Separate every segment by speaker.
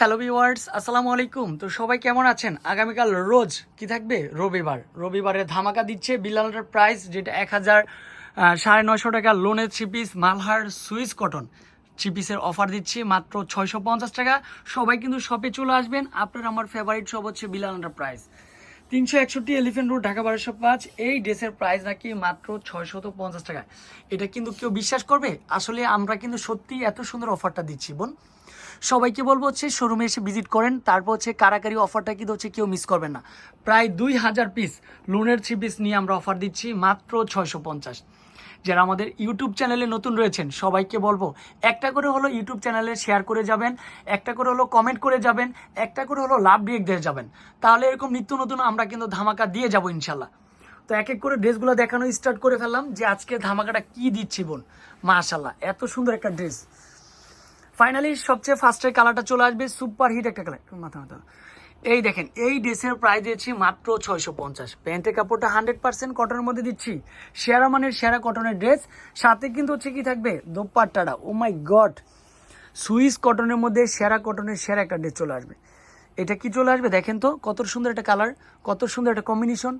Speaker 1: Hello viewers আসসালামু আলাইকুম তো সবাই কেমন আছেন? আগামীকাল রোজ কি থাকবে? রবিবার। রবিবারে ধামাকা দিচ্ছে বিলালের প্রাইস যেটা এক হাজার সাড়ে নয়শো টাকা লোনের three piece Malhar Swiss cotton. Three পিসের অফার দিচ্ছি মাত্র ছয়শো পঞ্চাশ টাকা। সবাই কিন্তু শপে চলে আসবেন। আপনার আমার ফেভারিট শপ হচ্ছে বিলাল প্রাইস তিনশো একষট্টি এলিফেন্ট রোড ঢাকা বারোশো পাঁচ। এই ড্রেসের প্রাইস নাকি মাত্র ছয়শত পঞ্চাশ টাকা এটা কিন্তু কেউ বিশ্বাস করবে? আসলে আমরা কিন্তু সত্যি এত সুন্দর অফারটা দিচ্ছি, বোন। সবাইকে বলব হচ্ছে শোরুমে এসে ভিজিট করেন, তারপর হচ্ছে কারাকারি অফারটা কিন্তু হচ্ছে কেউ মিস করবেন না। প্রায় দুই হাজার পিস লোনের থ্রি পিস নিয়ে আমরা অফার দিচ্ছি, মাত্র ছয়শো পঞ্চাশ। যারা আমাদের ইউটিউব চ্যানেলে নতুন রয়েছেন, সবাইকে বলব, একটা করে হলো ইউটিউব চ্যানেলে শেয়ার করে যাবেন, একটা করে হলো কমেন্ট করে যাবেন, একটা করে হলো লাভ রিয়েক্ট দিয়ে যাবেন। তাহলে এরকম নিত্য নতুন আমরা কিন্তু ধামাকা দিয়ে যাব ইনশাল্লাহ। তো এক এক করে ড্রেসগুলো দেখানো স্টার্ট করে ফেললাম যে আজকে ধামাকাটা কি দিচ্ছি বোন? মাশাল্লাহ, এত সুন্দর একটা ড্রেস ফাইনালি সবচেয়ে ফার্স্টের কালারটা চলে আসবে সুপার হিট একটা কালার মাথা মাথা এই দেখেন, এই ড্রেসের প্রাইস দিয়েছি মাত্র ছয়শো পঞ্চাশ। প্যান্টের কাপড়টা হান্ড্রেড পার্সেন্ট কটনের মধ্যে দিচ্ছি। সেরা মানের সেরা কটনের ড্রেস সাথে কিন্তু হচ্ছে কি থাকবে? দোপাট্টাটা। ও মাই গড সুইস কটনের মধ্যে সেরা কটনের সেরা একটা ড্রেস চলে আসবে। এটা কি চলে আসবে? দেখেন তো, কত সুন্দর একটা কালার কত সুন্দর একটা কম্বিনেশন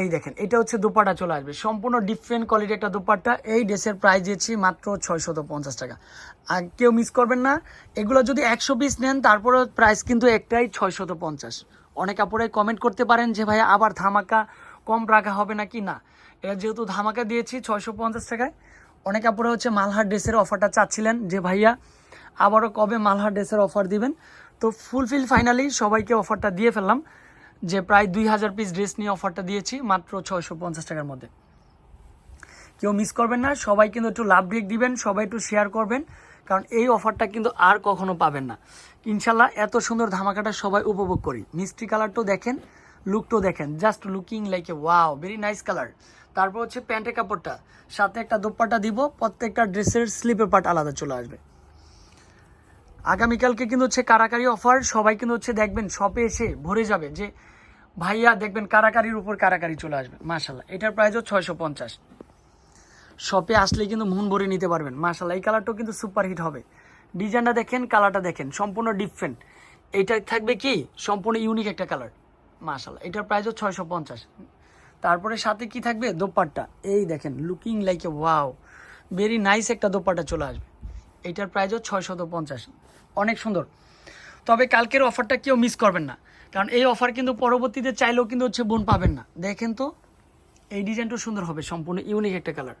Speaker 1: এই দেখেন, এটা হচ্ছে দোপাটা চলে আসবে। সম্পূর্ণ ডিফারেন্ট কোয়ালিটি একটা দোপাট্টা। এই ড্রেসের প্রাইস দিয়েছি মাত্র ছয়শত পঞ্চাশ টাকা। আর কেউ মিস করবেন না, এগুলো যদি একশো পিস নেন তারপরে প্রাইস কিন্তু একটাই ছয়শত পঞ্চাশ। অনেক কাপড়ে কমেন্ট করতে পারেন যে ভাই আবার ধামাকা কম রাখা হবে নাকি? না এটা যেহেতু ধামাকা দিয়েছি ছয়শো পঞ্চাশ টাকায়, অনেক কাপড়ে হচ্ছে মালহার ড্রেসের অফারটা চাচ্ছিলেন যে, ভাইয়া, আবারও কবে মালহার ড্রেসের অফার দিবেন? তো ফুলফিল ফাইনালি সবাইকে অফারটা দিয়ে ফেললাম। যে প্রায় দুই হাজার পিস ড্রেস নিয়ে অফারটা দিয়েছি, মাত্র ছয়শো পঞ্চাশ টাকার মধ্যে। কেউ মিস করবেন না, সবাই কিন্তু একটু লাভ ব্রেক দিবেন, সবাই একটু শেয়ার করবেন, কারণ এই অফারটা কিন্তু আর কখনো পাবেন না। ইনশাল্লাহ এত সুন্দর ধামাকাটা সবাই উপভোগ করি। মিষ্টি কালারটাও দেখেন লুকটাও দেখেন just looking like a wow very nice colour তারপর হচ্ছে প্যান্টের কাপড়টা, সাথে একটা দোপাট্টা দিব, প্রত্যেকটা ড্রেসের স্লিপের পার্ট আলাদা চলে আসবে। আগামীকালকে কিন্তু হচ্ছে কারাকারি অফার সবাই কিন্তু হচ্ছে দেখবেন শপে এসে ভরে যাবে যে ভাইয়া, দেখবেন কারাকারির উপর কারাকারি চলে আসবে মাশাল্লাহ এটার প্রাইসও ছয়শো পঞ্চাশ। শপে আসলে কিন্তু মন ভরে নিতে পারবেন মাশাল্লাহ এই কালারটাও কিন্তু সুপার হিট হবে। ডিজাইনটা দেখেন কালারটা দেখেন, সম্পূর্ণ ডিফারেন্ট এইটা থাকবে কি? সম্পূর্ণ ইউনিক একটা কালার মাশাল্লাহ এটার প্রাইসও ছয়শো পঞ্চাশ। তারপরে সাথে কি থাকবে? দোপাট্টা। এই দেখেন looking like a wow very nice একটা দোপাট্টা চলে আসবে। এটার প্রাইসও ছয়শত পঞ্চাশ। অনেক সুন্দর। তবে কালকের অফারটা কেউ মিস করবেন না। কারণ এই অফার কিন্তু পরবর্তীতে চাইলেও কিন্তু হচ্ছে বোন পাবেন না। দেখেন তো, এই ডিজাইনটাও সুন্দর হবে, সম্পূর্ণ ইউনিক একটা কালার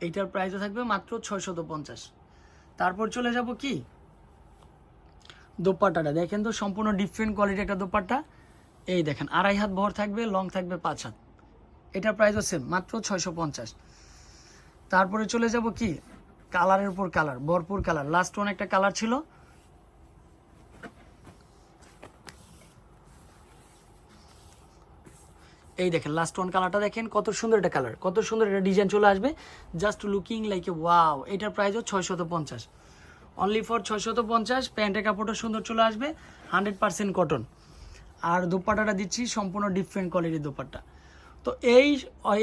Speaker 1: এইটার প্রাইসও থাকবে মাত্র ছয়শত পঞ্চাশ। তারপর চলে যাব কি? দোপাট্টাটা। দেখেন তো, সম্পূর্ণ ডিফারেন্ট কোয়ালিটি একটা দোপাট্টা। এই দেখেন, আড়াই হাত ভর থাকবে লং থাকবে পাঁচ হাত। এটার প্রাইসও সেম মাত্র ছয়শো পঞ্চাশ। তারপরে চলে যাব কি? কালারের উপর কালার ভরপুর কালার লাস্ট ওয়ান একটা কালার ছিল এই দেখেন লাস্ট ওয়ান কালারটা দেখেন, কত সুন্দর একটা কালার কত সুন্দর একটা ডিজাইন চলে আসবে। Just looking like a wow এটার প্রাইসও ছয়শত পঞ্চাশ। অনলি ফর ছয়শত পঞ্চাশ, প্যান্টের কাপড়টা সুন্দর চলে আসবে হান্ড্রেড পার্সেন্ট কটন আর দোপাট্টাটা দিচ্ছি, সম্পূর্ণ ডিফারেন্ট কোয়ালিটির দোপাট্টা। তো এই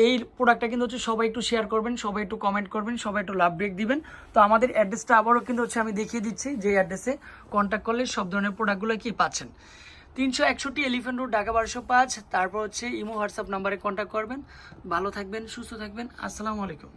Speaker 1: এই প্রোডাক্টটা কিন্তু হচ্ছে সবাই একটু শেয়ার করবেন, সবাই একটু কমেন্ট করবেন, সবাই একটু লাভ ব্রেক দিবেন। তো আমাদের অ্যাড্রেসটা আবারও কিন্তু হচ্ছে আমি দেখিয়ে দিচ্ছি, যে অ্যাড্রেসে কন্ট্যাক্ট করলে সব ধরনের প্রোডাক্টগুলো কি পাচ্ছেন। তিনশো একষট্টি এলিফেন্ট রোড ঢাকা বারোশো পাঁচ। তারপর হচ্ছে ইমো হোয়াটসঅ্যাপ নাম্বারে কন্ট্যাক্ট করবেন। ভালো থাকবেন, সুস্থ থাকবেন। আসসালামু আলাইকুম।